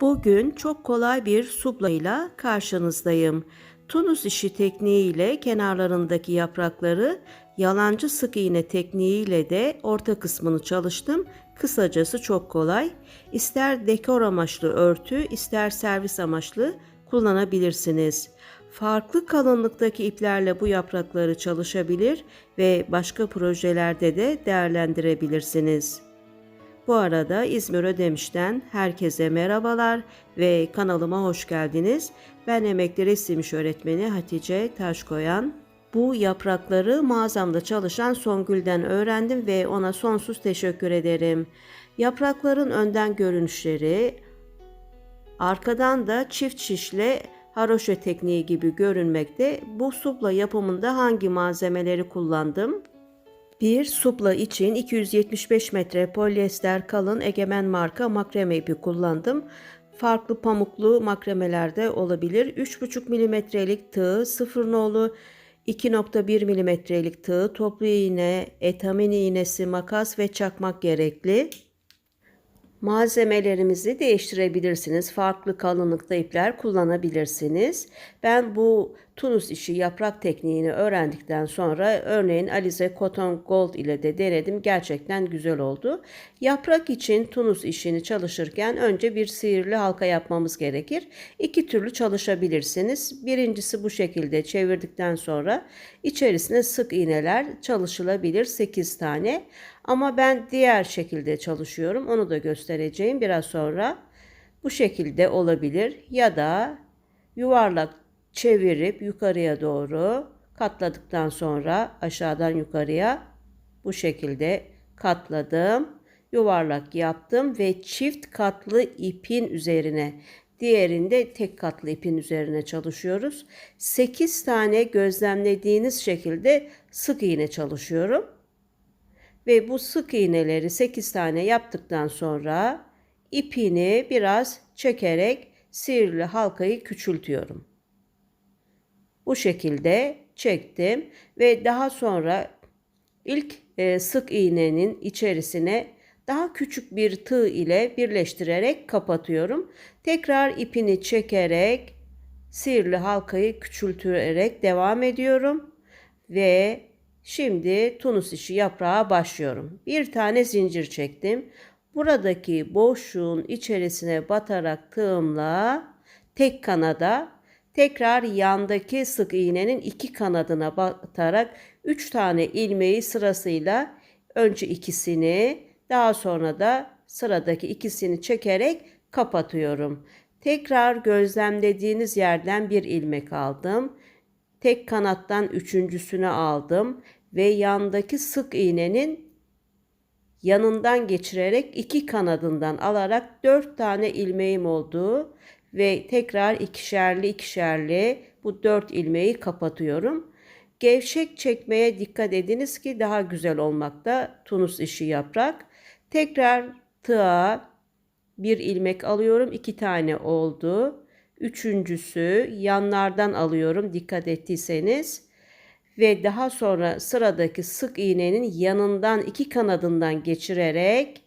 Bugün çok kolay bir suplayla karşınızdayım. Tunus işi tekniğiyle kenarlarındaki yaprakları yalancı sık iğne tekniğiyle de orta kısmını çalıştım. Kısacası çok kolay. İster dekor amaçlı örtü, ister servis amaçlı kullanabilirsiniz. Farklı kalınlıktaki iplerle bu yaprakları çalışabilir ve başka projelerde de değerlendirebilirsiniz. Bu arada İzmir Ödemiş'ten herkese merhabalar ve kanalıma hoş geldiniz. Ben emekli resim iş öğretmeni Hatice Taşkoyan. Bu yaprakları mağazamda çalışan Songül'den öğrendim ve ona sonsuz teşekkür ederim. Yaprakların önden görünüşleri, arkadan da çift şişle haroşa tekniği gibi görünmekte. Bu supla yapımında hangi malzemeleri kullandım? Bir supla için 275 metre polyester kalın egemen marka makreme ipi kullandım. Farklı pamuklu makremelerde olabilir. 3,5 milimetrelik tığ, 0 nolu 2.1 milimetrelik tığ, toplu iğne, etamin iğnesi, makas ve çakmak gerekli. Malzemelerimizi değiştirebilirsiniz. Farklı kalınlıkta ipler kullanabilirsiniz. Ben bu Tunus işi yaprak tekniğini öğrendikten sonra örneğin Alize Cotton Gold ile de denedim. Gerçekten güzel oldu. Yaprak için Tunus işini çalışırken önce bir sihirli halka yapmamız gerekir. İki türlü çalışabilirsiniz. Birincisi bu şekilde çevirdikten sonra içerisine sık iğneler çalışılabilir 8 tane. Ama ben diğer şekilde çalışıyorum. Onu da göstereceğim biraz sonra. Bu şekilde olabilir ya da yuvarlak çevirip yukarıya doğru katladıktan sonra aşağıdan yukarıya bu şekilde katladım. Yuvarlak yaptım ve çift katlı ipin üzerine diğerinde tek katlı ipin üzerine çalışıyoruz. 8 tane gözlemlediğiniz şekilde sık iğne çalışıyorum. Ve bu sık iğneleri 8 tane yaptıktan sonra ipini biraz çekerek sihirli halkayı küçültüyorum. Bu şekilde çektim ve daha sonra ilk e, sık iğnenin içerisine daha küçük bir tığ ile birleştirerek kapatıyorum. Tekrar ipini çekerek sihirli halkayı küçültürerek devam ediyorum ve Şimdi Tunus işi yaprağa başlıyorum. Bir tane zincir çektim. Buradaki boşluğun içerisine batarak tığımla tek kanada tekrar yandaki sık iğnenin iki kanadına batarak üç tane ilmeği sırasıyla önce ikisini daha sonra da sıradaki ikisini çekerek kapatıyorum. Tekrar gözlemlediğiniz yerden bir ilmek aldım. Tek kanattan üçüncüsünü aldım ve yandaki sık iğnenin yanından geçirerek iki kanadından alarak dört tane ilmeğim oldu ve tekrar ikişerli ikişerli bu dört ilmeği kapatıyorum. Gevşek çekmeye dikkat ediniz ki daha güzel olmakta Tunus işi yaprak. Tekrar tığa bir ilmek alıyorum. iki tane oldu. Üçüncüsü yanlardan alıyorum dikkat ettiyseniz ve daha sonra sıradaki sık iğnenin yanından iki kanadından geçirerek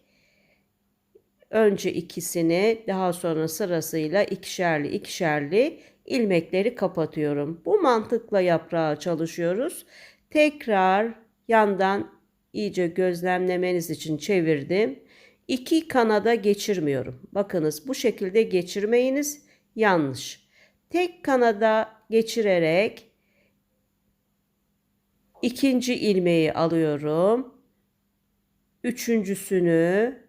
önce ikisini daha sonra sırasıyla ikişerli ikişerli ilmekleri kapatıyorum. Bu mantıkla yaprağı çalışıyoruz. Tekrar yandan iyice gözlemlemeniz için çevirdim. İki kanada geçirmiyorum. Bakınız bu şekilde geçirmeyiniz yanlış. Tek kanada geçirerek ikinci ilmeği alıyorum. Üçüncüsünü,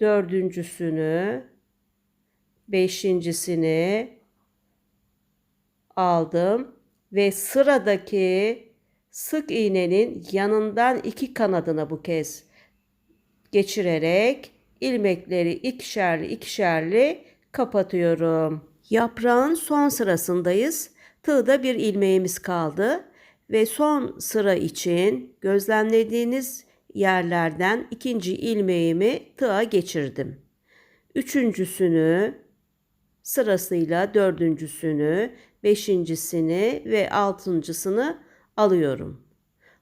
dördüncüsünü, beşincisini aldım ve sıradaki sık iğnenin yanından iki kanadına bu kez geçirerek ilmekleri ikişerli ikişerli kapatıyorum. Yaprağın son sırasındayız. Tığda bir ilmeğimiz kaldı ve son sıra için gözlemlediğiniz yerlerden ikinci ilmeğimi tığa geçirdim. Üçüncüsünü sırasıyla dördüncüsünü, beşincisini ve altıncısını alıyorum.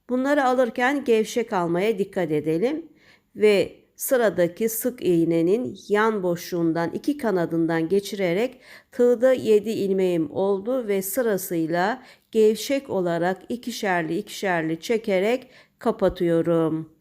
Bunları alırken gevşek almaya dikkat edelim ve sıradaki sık iğnenin yan boşluğundan iki kanadından geçirerek tığda 7 ilmeğim oldu ve sırasıyla gevşek olarak ikişerli ikişerli çekerek kapatıyorum.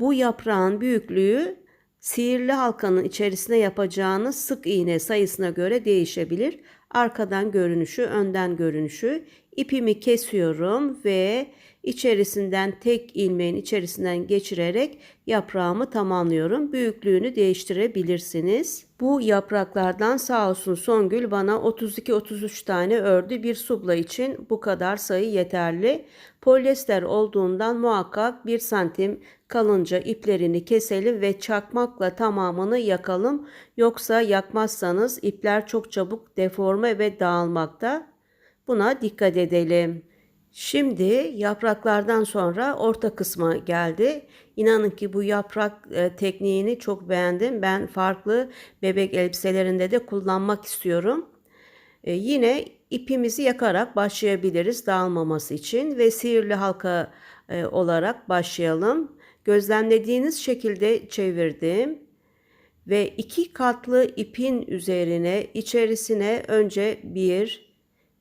Bu yaprağın büyüklüğü sihirli halkanın içerisine yapacağınız sık iğne sayısına göre değişebilir. Arkadan görünüşü, önden görünüşü. ipimi kesiyorum ve içerisinden tek ilmeğin içerisinden geçirerek yaprağımı tamamlıyorum. Büyüklüğünü değiştirebilirsiniz. Bu yapraklardan sağ olsun Songül bana 32-33 tane ördü. Bir subla için bu kadar sayı yeterli. Polyester olduğundan muhakkak 1 santim kalınca iplerini keselim ve çakmakla tamamını yakalım. Yoksa yakmazsanız ipler çok çabuk deforme ve dağılmakta. Buna dikkat edelim. Şimdi yapraklardan sonra orta kısma geldi. İnanın ki bu yaprak e, tekniğini çok beğendim. Ben farklı bebek elbiselerinde de kullanmak istiyorum. E, yine ipimizi yakarak başlayabiliriz dağılmaması için ve sihirli halka e, olarak başlayalım. Gözlemlediğiniz şekilde çevirdim ve iki katlı ipin üzerine içerisine önce bir,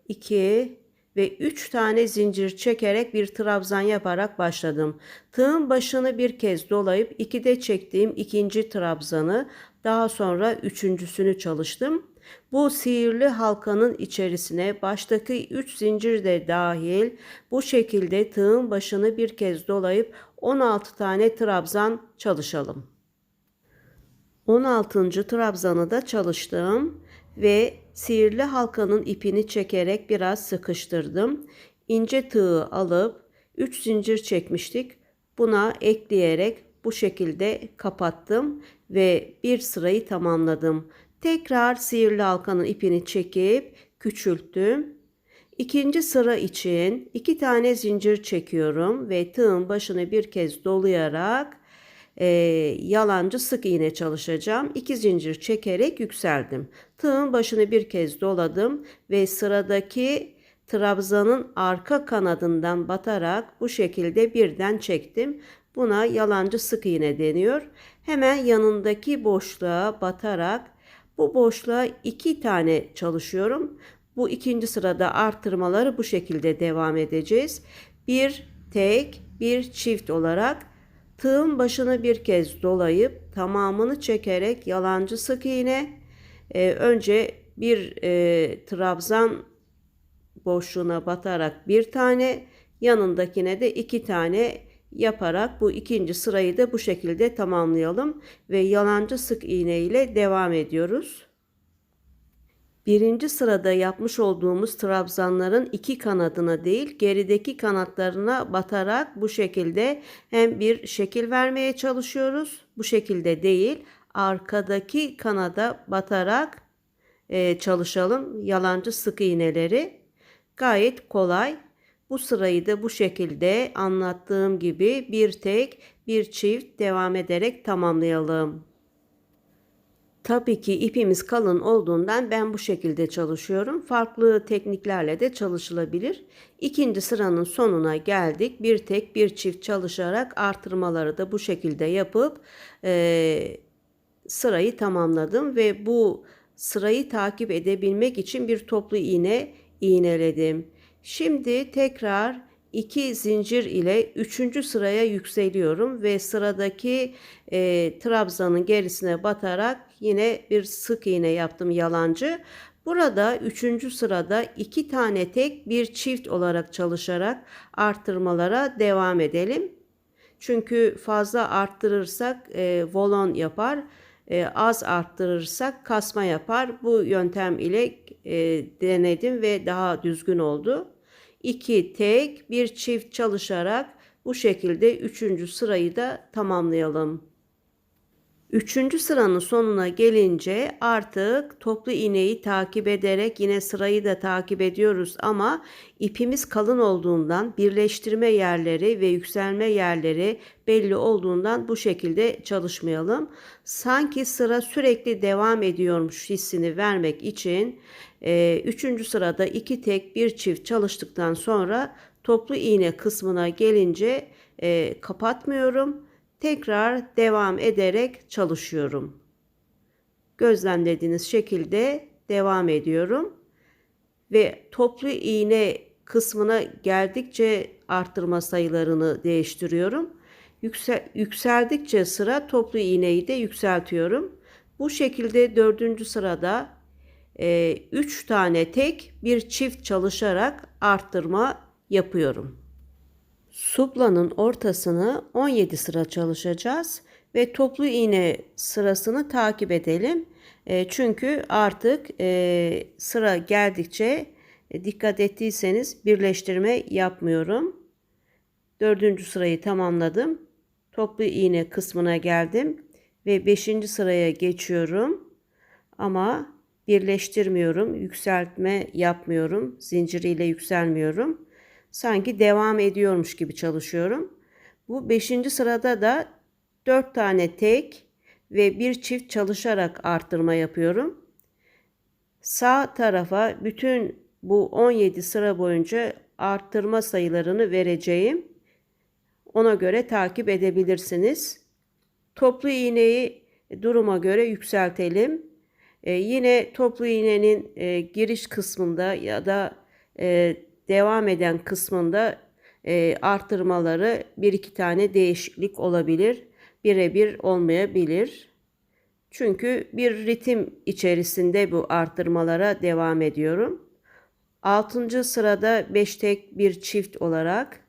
iki ve 3 tane zincir çekerek bir trabzan yaparak başladım. Tığın başını bir kez dolayıp 2'de çektiğim ikinci trabzanı daha sonra üçüncüsünü çalıştım. Bu sihirli halkanın içerisine baştaki 3 zincir de dahil bu şekilde tığın başını bir kez dolayıp 16 tane trabzan çalışalım. 16. trabzanı da çalıştım ve sihirli halkanın ipini çekerek biraz sıkıştırdım. İnce tığı alıp 3 zincir çekmiştik. Buna ekleyerek bu şekilde kapattım ve bir sırayı tamamladım. Tekrar sihirli halkanın ipini çekip küçülttüm. İkinci sıra için iki tane zincir çekiyorum ve tığın başını bir kez dolayarak e, yalancı sık iğne çalışacağım. İki zincir çekerek yükseldim. Tığın başını bir kez doladım ve sıradaki trabzanın arka kanadından batarak bu şekilde birden çektim. Buna yalancı sık iğne deniyor. Hemen yanındaki boşluğa batarak bu boşluğa iki tane çalışıyorum. Bu ikinci sırada arttırmaları bu şekilde devam edeceğiz. Bir tek, bir çift olarak tığın başını bir kez dolayıp tamamını çekerek yalancı sık iğne e, önce bir e, trabzan boşluğuna batarak bir tane yanındakine de iki tane yaparak bu ikinci sırayı da bu şekilde tamamlayalım ve yalancı sık iğne ile devam ediyoruz. Birinci sırada yapmış olduğumuz trabzanların iki kanadına değil gerideki kanatlarına batarak bu şekilde hem bir şekil vermeye çalışıyoruz. Bu şekilde değil arkadaki kanada batarak e, çalışalım yalancı sık iğneleri. Gayet kolay. Bu sırayı da bu şekilde anlattığım gibi bir tek bir çift devam ederek tamamlayalım. Tabii ki ipimiz kalın olduğundan ben bu şekilde çalışıyorum. Farklı tekniklerle de çalışılabilir. İkinci sıranın sonuna geldik. Bir tek bir çift çalışarak artırmaları da bu şekilde yapıp e, sırayı tamamladım ve bu sırayı takip edebilmek için bir toplu iğne iğneledim. Şimdi tekrar iki zincir ile üçüncü sıraya yükseliyorum ve sıradaki e, trabzanın gerisine batarak yine bir sık iğne yaptım yalancı. Burada üçüncü sırada iki tane tek bir çift olarak çalışarak arttırmalara devam edelim. Çünkü fazla arttırırsak e, volon yapar. E, az arttırırsak kasma yapar. Bu yöntem ile e, denedim ve daha düzgün oldu. 2 tek bir çift çalışarak bu şekilde üçüncü sırayı da tamamlayalım. Üçüncü sıranın sonuna gelince artık toplu iğneyi takip ederek yine sırayı da takip ediyoruz ama ipimiz kalın olduğundan birleştirme yerleri ve yükselme yerleri belli olduğundan bu şekilde çalışmayalım. Sanki sıra sürekli devam ediyormuş hissini vermek için e, üçüncü sırada iki tek bir çift çalıştıktan sonra toplu iğne kısmına gelince e, kapatmıyorum tekrar devam ederek çalışıyorum. Gözlemlediğiniz şekilde devam ediyorum ve toplu iğne kısmına geldikçe arttırma sayılarını değiştiriyorum. Yüksel, yükseldikçe sıra toplu iğneyi de yükseltiyorum. Bu şekilde dördüncü sırada 3 e, üç tane tek bir çift çalışarak arttırma yapıyorum. Suplanın ortasını 17 sıra çalışacağız ve toplu iğne sırasını takip edelim. E, çünkü artık e, sıra geldikçe e, dikkat ettiyseniz birleştirme yapmıyorum. Dördüncü sırayı tamamladım. Toplu iğne kısmına geldim ve beşinci sıraya geçiyorum. Ama birleştirmiyorum, yükseltme yapmıyorum, zinciriyle yükselmiyorum. Sanki devam ediyormuş gibi çalışıyorum. Bu beşinci sırada da dört tane tek ve bir çift çalışarak arttırma yapıyorum. Sağ tarafa bütün bu 17 sıra boyunca arttırma sayılarını vereceğim. Ona göre takip edebilirsiniz. Toplu iğneyi duruma göre yükseltelim. Ee, yine toplu iğnenin e, giriş kısmında ya da e, devam eden kısmında e, arttırmaları bir iki tane değişiklik olabilir. Birebir olmayabilir. Çünkü bir ritim içerisinde bu arttırmalara devam ediyorum. 6. sırada 5 tek bir çift olarak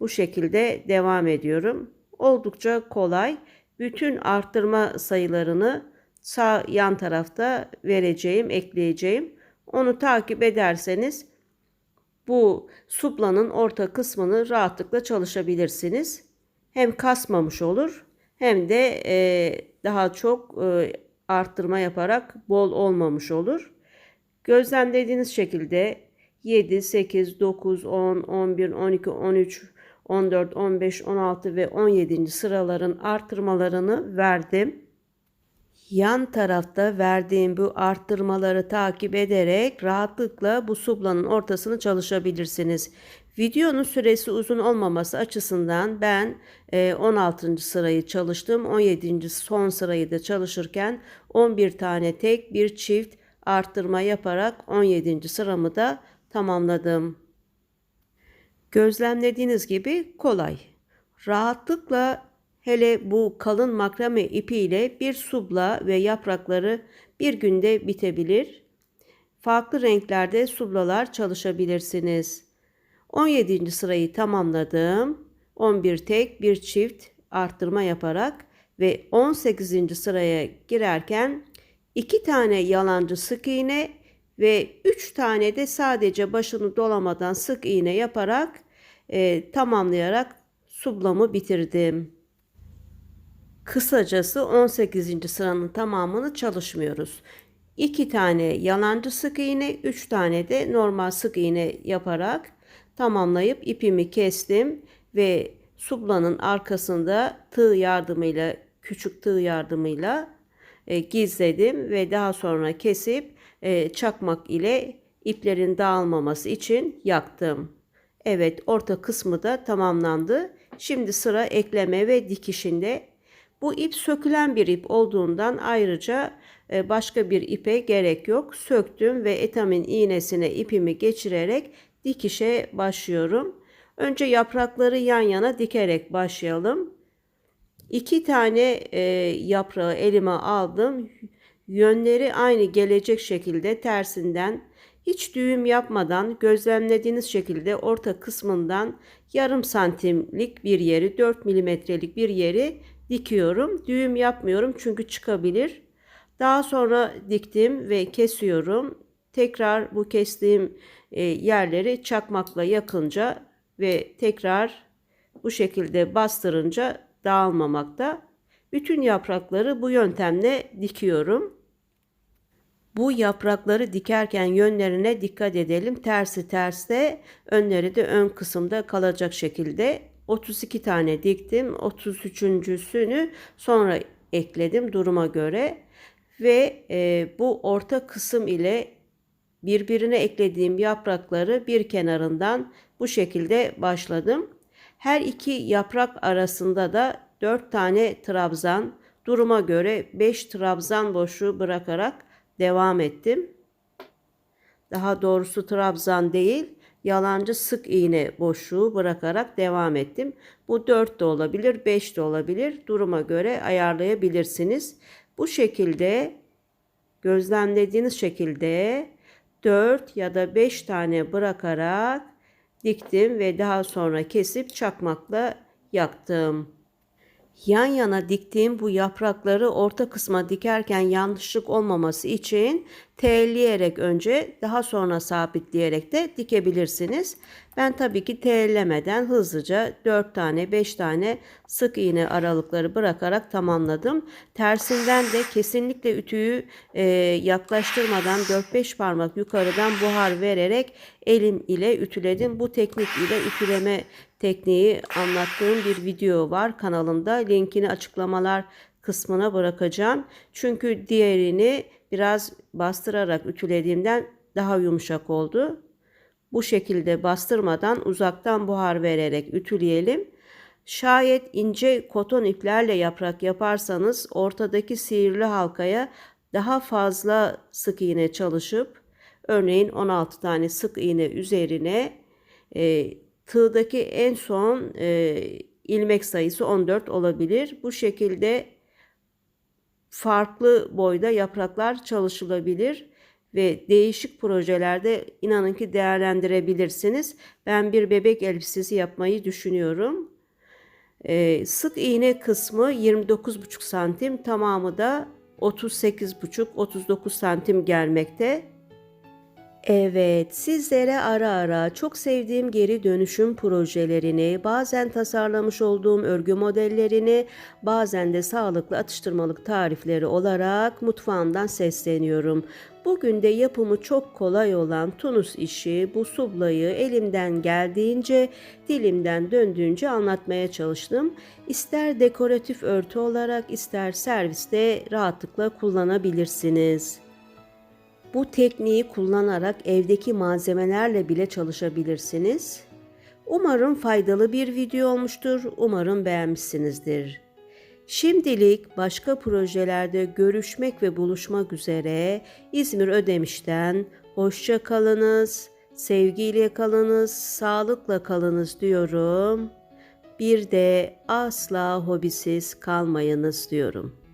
bu şekilde devam ediyorum. Oldukça kolay. Bütün arttırma sayılarını sağ yan tarafta vereceğim, ekleyeceğim. Onu takip ederseniz bu suplanın orta kısmını rahatlıkla çalışabilirsiniz. Hem kasmamış olur hem de e, daha çok e, arttırma yaparak bol olmamış olur. Gözlemlediğiniz şekilde 7, 8, 9, 10, 11, 12, 13, 14, 15, 16 ve 17. sıraların artırmalarını verdim. Yan tarafta verdiğim bu arttırmaları takip ederek rahatlıkla bu sublanın ortasını çalışabilirsiniz. Videonun süresi uzun olmaması açısından ben 16. E, sırayı çalıştım. 17. son sırayı da çalışırken 11 tane tek bir çift arttırma yaparak 17. sıramı da tamamladım. Gözlemlediğiniz gibi kolay. Rahatlıkla hele bu kalın makrame ipiyle bir subla ve yaprakları bir günde bitebilir. Farklı renklerde sublalar çalışabilirsiniz. 17. sırayı tamamladım. 11 tek bir çift arttırma yaparak ve 18. sıraya girerken 2 tane yalancı sık iğne ve 3 tane de sadece başını dolamadan sık iğne yaparak e, tamamlayarak sublamı bitirdim. Kısacası 18. sıranın tamamını çalışmıyoruz. 2 tane yalancı sık iğne, 3 tane de normal sık iğne yaparak tamamlayıp ipimi kestim ve sublanın arkasında tığ yardımıyla küçük tığ yardımıyla e, gizledim ve daha sonra kesip e, çakmak ile iplerin dağılmaması için yaktım. Evet orta kısmı da tamamlandı. Şimdi sıra ekleme ve dikişinde. Bu ip sökülen bir ip olduğundan ayrıca e, başka bir ipe gerek yok. Söktüm ve etamin iğnesine ipimi geçirerek dikişe başlıyorum. Önce yaprakları yan yana dikerek başlayalım. İki tane e, yaprağı elime aldım. Yönleri aynı gelecek şekilde tersinden hiç düğüm yapmadan gözlemlediğiniz şekilde orta kısmından yarım santimlik bir yeri 4 milimetrelik bir yeri dikiyorum. Düğüm yapmıyorum çünkü çıkabilir. Daha sonra diktim ve kesiyorum. Tekrar bu kestiğim e, yerleri çakmakla yakınca ve tekrar bu şekilde bastırınca dağılmamakta. Bütün yaprakları bu yöntemle dikiyorum. Bu yaprakları dikerken yönlerine dikkat edelim. Tersi terste, önleri de ön kısımda kalacak şekilde 32 tane diktim. 33.sünü sonra ekledim duruma göre ve e, bu orta kısım ile birbirine eklediğim yaprakları bir kenarından bu şekilde başladım. Her iki yaprak arasında da 4 tane trabzan, duruma göre 5 trabzan boşluğu bırakarak devam ettim. Daha doğrusu trabzan değil, yalancı sık iğne boşluğu bırakarak devam ettim. Bu 4 de olabilir, 5 de olabilir. Duruma göre ayarlayabilirsiniz. Bu şekilde gözlemlediğiniz şekilde 4 ya da 5 tane bırakarak diktim ve daha sonra kesip çakmakla yaktım. Yan yana diktiğim bu yaprakları orta kısma dikerken yanlışlık olmaması için telleyerek önce daha sonra sabitleyerek de dikebilirsiniz. Ben tabii ki tellemeden hızlıca 4 tane 5 tane sık iğne aralıkları bırakarak tamamladım. Tersinden de kesinlikle ütüyü e, yaklaştırmadan 4-5 parmak yukarıdan buhar vererek elim ile ütüledim. Bu teknik ile ütüleme tekniği anlattığım bir video var kanalımda. Linkini açıklamalar kısmına bırakacağım. Çünkü diğerini biraz bastırarak ütülediğimden daha yumuşak oldu. Bu şekilde bastırmadan uzaktan buhar vererek ütüleyelim. Şayet ince koton iplerle yaprak yaparsanız ortadaki sihirli halkaya daha fazla sık iğne çalışıp örneğin 16 tane sık iğne üzerine e, tığdaki en son e, ilmek sayısı 14 olabilir. Bu şekilde farklı boyda yapraklar çalışılabilir ve değişik projelerde inanın ki değerlendirebilirsiniz. Ben bir bebek elbisesi yapmayı düşünüyorum. Ee, sık iğne kısmı 29,5 santim tamamı da 38,5-39 santim gelmekte. Evet, sizlere ara ara çok sevdiğim geri dönüşüm projelerini, bazen tasarlamış olduğum örgü modellerini, bazen de sağlıklı atıştırmalık tarifleri olarak mutfağımdan sesleniyorum. Bugün de yapımı çok kolay olan Tunus işi, bu sublayı elimden geldiğince, dilimden döndüğünce anlatmaya çalıştım. İster dekoratif örtü olarak ister serviste rahatlıkla kullanabilirsiniz. Bu tekniği kullanarak evdeki malzemelerle bile çalışabilirsiniz. Umarım faydalı bir video olmuştur. Umarım beğenmişsinizdir. Şimdilik başka projelerde görüşmek ve buluşmak üzere İzmir Ödemiş'ten hoşça kalınız, sevgiyle kalınız, sağlıkla kalınız diyorum. Bir de asla hobisiz kalmayınız diyorum.